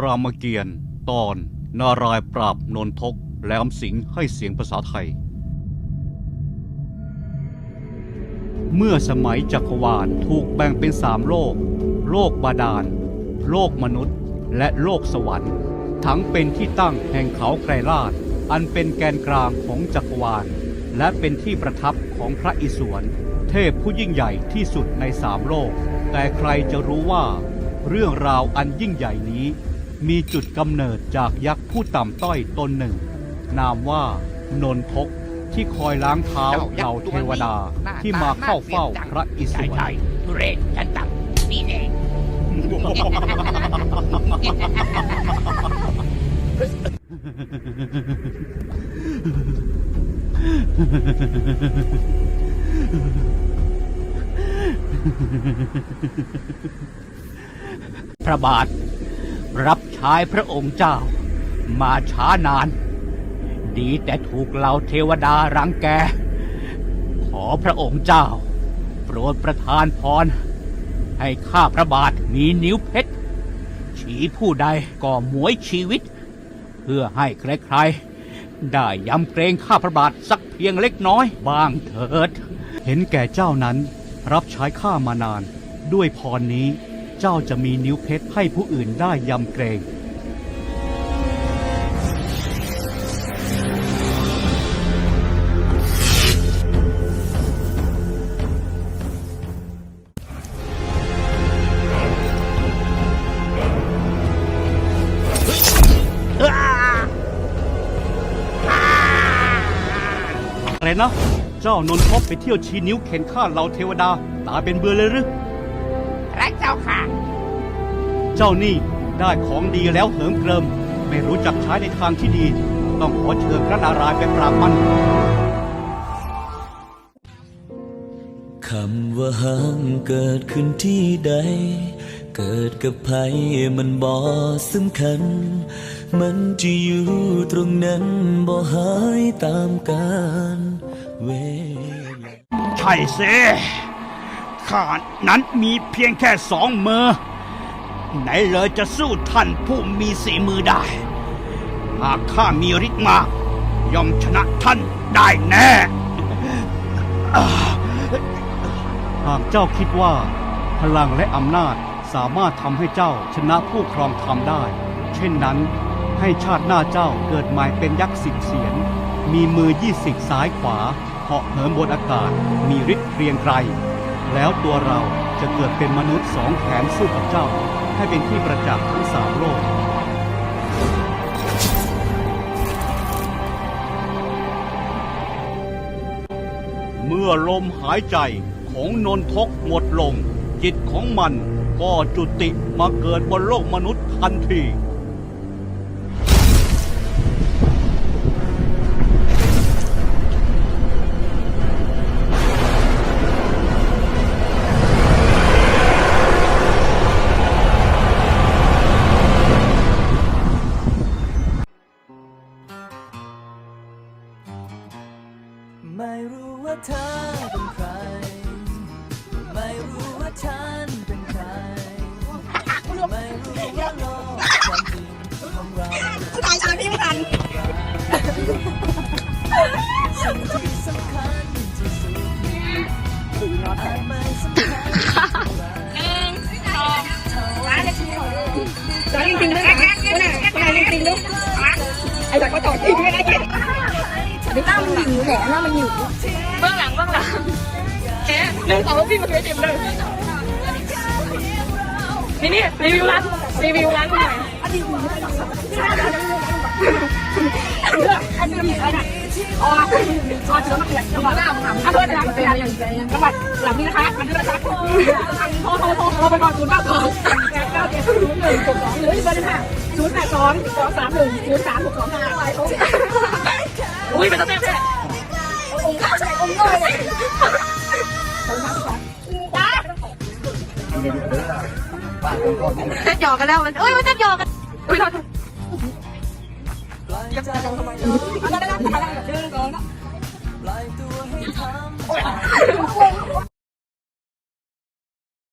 รามเกียรติ์ตอน นารายณ์ปราบนนทกแหลมสิงห์ให้เสียงภาษาไทย เมื่อสมัยจักรวาลถูกแบ่งเป็นสามโลก โลกบาดาล โลกมนุษย์ และโลกสวรรค์ ทั้งเป็นที่ตั้งแห่งเขาไกรลาดอันเป็นแกนกลางของจักรวาล และเป็นที่ประทับของพระอิศวรเทพผู้ยิ่งใหญ่ที่สุดในสามโลก แต่ใครจะรู้ว่า เรื่องราวอันยิ่งใหญ่นี้ มีจุดกำเนิดจากยักษ์ผู้ต่ำต้อยตนหนึ่ง นามว่านนทกที่คอยล้างเท้าเหล่าเทวดาที่มาเข้าเฝ้าพระอิศใช่วรใช่ทุเรศฉันตับนี่เองพระบาท รับใช้พระองค์เจ้า มาช้านาน ดีแต่ถูกเหล่าเทวดารังแก ขอพระองค์เจ้า โปรดประทานพร ให้ข้าพระบาทมีนิ้วเพชรฉีผู้ใดก็หมวยชีวิต เพื่อให้ใครๆ ได้ยำเกรงข้าพระบาทสักเพียงเล็กน้อยบ้างเถิด เห็นแก่เจ้านั้นรับใช้ข้ามานานด้วยพรนี้ เจ้าจะมีนิ้วเพชรให้ผู้อื่นได้ยำเกรง อะไรนะ เจ้านนทบไปเที่ยวชี้นิ้วเข็นฆ่าเราเทวดา ตาเป็นเบือเลยหรือ เจ้านี่ได้ของดีแล้วเหิมเกริม ไม่รู้จักใช้ในทางที่ดี ต้องขอเชิญพระนารายณ์ไปปราบมัน คำว่าห้างเกิดขึ้นที่ใด เกิดกับใครมันบ่สำคัญ มันจะอยู่ตรงนั้นบ่หายตามกาลเวลา ใช่สิข้านั้นมีเพียงแค่สองมือ ไหนเลยจะสู้ท่านผู้มีสีมือได้ หากข้ามีฤทธิ์มากย่อมชนะท่านได้แน่ หากเจ้าคิดว่า พลังและอำนาจสามารถทำให้เจ้าชนะผู้ครองธรรมได้ เช่นนั้น ให้ชาติหน้าเจ้าเกิดใหม่เป็นยักษ์สิบเสียน มีมือยี่สิบซ้ายขวาเหาะเหินบนอากาศ มีฤทธิ์เรียงไกรแล้วตัวเรา จะเกิดเป็นมนุษย์สองแขนสู้กับเจ้า ให้เป็นที่ประจักษ์ทั้งสามโลก เมื่อลมหายใจของนนทกหมดลง จิตของมันก็จุติมาเกิดบนโลกมนุษย์ทันที ไม่รู้ว่าเธอเป็นใคร ไม่รู้ว่าฉันเป็นใคร ไม่รู้ว่าโลกความจริงของเราผู้ชายชาวที่ไม่ทันสิ่งที่สำคัญที่สุดอาจไม่สำคัญเท่าไหร่ร้านจริงๆด้วยนะคุณน่ะร้านจริงๆด้วยไอ้แบบก็ต่อจริงด้วยนะ ไอ้ตั้มมันหิวแหละหน้ามันหิวเบื้องหลังเบื้องหลังแค่หนึ่งสองพี่มาช่วยเต็มเลยนี่นี่รีวิวร้านรีวิวร้านหน่อยอันนี้อันนี้มีอะไรอ๋ออ๋อเจอมาเกิดจังหวัดหน้าผมถามอะเพื่อนนะเป็นอย่างจังหวัดหลังนี้นะคะมันด้วยนะคะโทรโทรโทรโทรไปก่อนศูนย์เก้าสองแปดเก้าเจ็ดศูนย์หนึ่งหกสองหรือเบอร์หนึ่งค่ะศูนย์แปดสองสองสามหนึ่งศูนย์สามหกสองห้า อุ้ยเป็นตัวเต็มเลยองค์ข้าใส่องค์น้อยเลยจะหยอกกันแล้วมันเอ้ยมันจะหยอกกันอุ้ยโทษจะจะทำไมเอาได้ได้ได้ได้เดินก่อนนะ